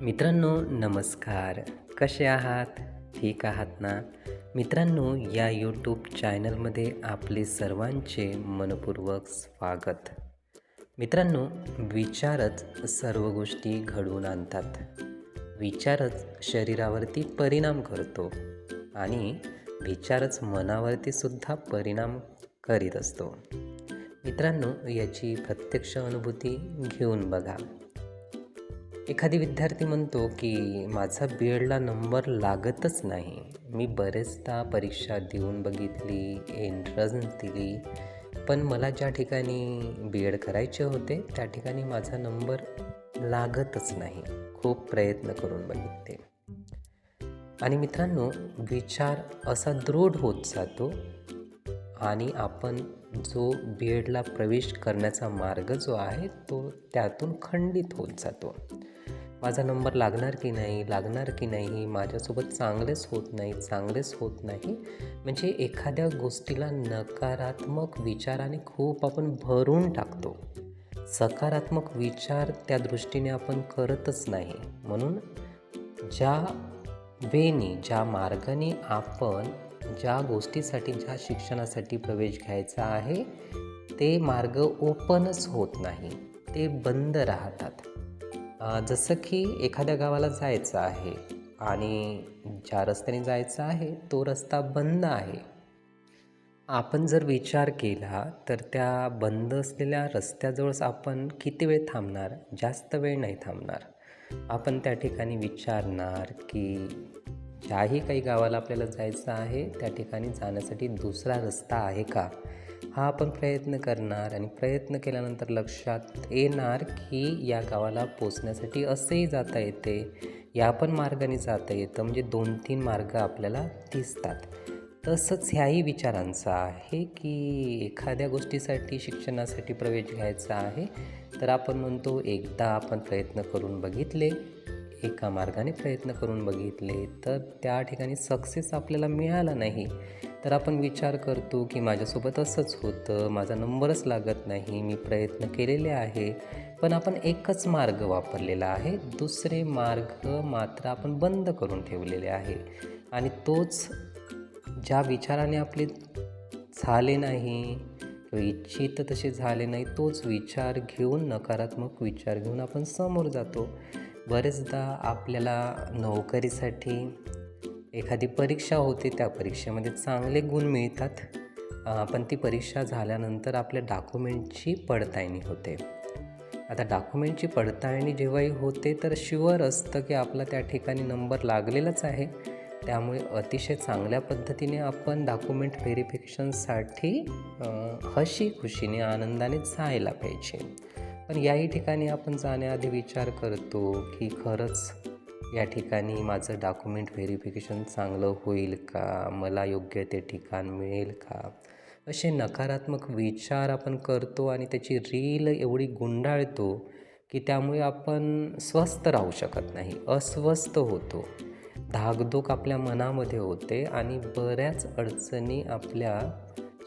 मित्रांनो नमस्कार. कसे आहात? ठीक आहात ना? मित्रांनो या यूट्यूब चॅनलमध्ये आपले सर्वांचे मनपूर्वक स्वागत. मित्रांनो विचारच सर्व गोष्टी घडवून आणतात. विचारच शरीरावरती परिणाम करतो आणि विचारच मनावरती सुद्धा परिणाम करीत असतो. मित्रांनो याची प्रत्यक्ष अनुभूती घेऊन बघा. एखादी विद्यार्थी म्हणतो की माझा बी एडला नंबर लागतच नाही. मी बरेचदा परीक्षा देऊन बघितली एंट्रन्स दिली पण मला ज्या ठिकाणी बी एड करायचे होते त्या ठिकाणी माझा नंबर लागतच नाही. खूप प्रयत्न करून बघितले. आणि मित्रांनो विचार असा दृढ होत जातो आणि आपण जो बी एडला प्रवेश करण्याचा मार्ग जो आहे तो त्यातून खंडित होत जातो. माझा नंबर लागणार की नाही लागणार की नाही माझ्यासोबत चांगलेच होत नाही चांगलेच होत नाही. म्हणजे एखाद्या गोष्टीला नकारात्मक विचाराने खूप आपण भरून टाकतो. सकारात्मक विचार त्या दृष्टीने आपण करतच नाही. म्हणून ज्या वेनी ज्या मार्गाने आपण ज्या गोष्टीसाठी ज्या शिक्षणासाठी प्रवेश घ्यायचा आहे ते मार्ग ओपनच होत नाही. ते बंद राहतात. जसं की एखाद्या गावाला जायचं आहे आणि ज्या रस्त्याने जायचं आहे तो रस्ता बंद आहे. आपण जर विचार केला तर त्या बंद असलेल्या रस्त्याजवळच आपण किती वेळ थांबणार? जास्त वेळ नाही थांबणार. आपण त्या ठिकाणी विचारणार की ज्याही काही गावाला आपल्याला जायचं आहे त्या ठिकाणी जाण्यासाठी दुसरा रस्ता आहे का? हा आपण प्रयत्न करणार आणि प्रयत्न केल्यानंतर लक्षात येणार की या गावाला पोचण्यासाठी असंही जाता येते. या पण मार्गाने जाता येतं. म्हणजे दोन तीन मार्ग आपल्याला दिसतात. तसंच ह्याही विचारांचा आहे की एखाद्या गोष्टीसाठी शिक्षणासाठी प्रवेश घ्यायचा आहे तर आपण म्हणतो एकदा आपण प्रयत्न करून बघितले एका मार्गाने प्रयत्न करून बघितले तर त्या ठिकाणी सक्सेस आपल्याला मिळाला नाही. तर आपण विचार करतो की माझ्यासोबत असंच होतं माझा नंबरच लागत नाही मी प्रयत्न केलेले आहे पण आपण एकच मार्ग वापरलेला आहे. दुसरे मार्ग मात्र आपण बंद करून ठेवलेले आहे. आणि तोच ज्या विचाराने आपले झाले नाही किंवा इच्छित तसे झाले नाही तोच विचार घेऊन नकारात्मक विचार घेऊन आपण समोर जातो. बरेचदा आपल्याला नोकरीसाठी एखादी परीक्षा होते त्या परीक्षेमध्ये चांगले गुण मिळतात. पण ती परीक्षा झाल्यानंतर आपल्या डॉक्युमेंटची पडताळणी होते. आता डॉक्युमेंटची पडताळणी जेव्हाही होते तर शुअर असतं की आपला त्या ठिकाणी नंबर लागलेलाच आहे. त्यामुळे अतिशय चांगल्या पद्धतीने आपण डॉक्युमेंट व्हेरिफिकेशनसाठी हशी खुशीने आनंदाने जायला पाहिजे. पण याही ठिकाणी आपण जाण्याआधी विचार करतो की खरंच या ठिकाणी माझं डॉक्युमेंट व्हेरिफिकेशन चांगलं होईल का? मला योग्य ते ठिकाण मिळेल का? असे नकारात्मक विचार आपण करतो आणि त्याची रील एवढी गुंडाळतो की त्यामुळे आपण स्वस्थ राहू शकत नाही अस्वस्थ होतो. धाकधूक आपल्या मनामध्ये होते आणि बऱ्याच अडचणी आपल्या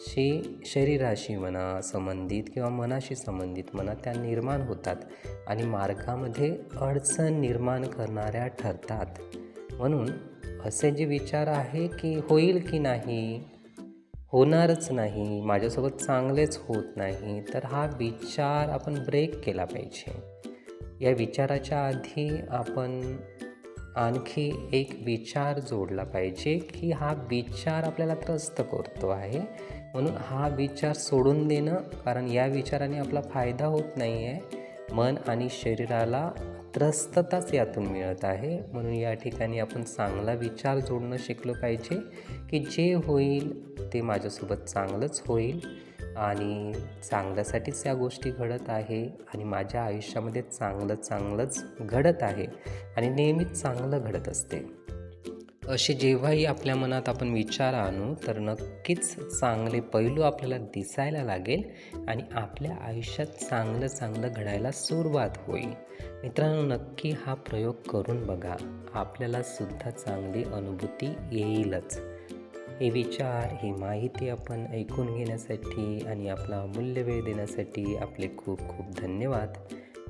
शी शरीराशी म्हणा संबंधित किंवा मनाशी संबंधित म्हणा त्या निर्माण होतात आणि मार्गामध्ये अडचण निर्माण करणाऱ्या ठरतात. म्हणून असे जे विचार आहे की होईल की नाही होणारच नाही माझ्यासोबत चांगलेच होत नाही तर हा विचार आपण ब्रेक केला पाहिजे. या विचाराच्या आधी आपण आणखी एक विचार जोडला पाहिजे की हा विचार आपल्याला त्रस्त करतो आहे. म्हणून हा विचार सोडून देणं कारण या विचाराने आपला फायदा होत नाही आहे मन आणि शरीराला त्रस्तताच यातून मिळत आहे. म्हणून या ठिकाणी आपण चांगला विचार जोडणं शिकलो पाहिजे की जे होईल ते माझ्यासोबत चांगलंच होईल. आणि चांगल्यासाठीच या गोष्टी घडत आहे आणि माझ्या आयुष्यामध्ये चांगलं चांगलंच घडत आहे. आणि नेहमीच चांगलं घडत असते. असे जेव्हाही आपल्या मनात आपण विचार आणू तर नक्कीच चांगले पैलू आपल्याला दिसायला लागेल आणि आपल्या आयुष्यात चांगलं चांगलं घडायला सुरुवात होईल. मित्रांनो नक्की हा प्रयोग करून बघा. आपल्याला सुद्धा चांगली अनुभूती येईलच. हे विचार ही माहिती आपण ऐकून घेण्यासाठी आणि आपला अमूल्य वेळ देण्यासाठी आपले खूप खूप धन्यवाद.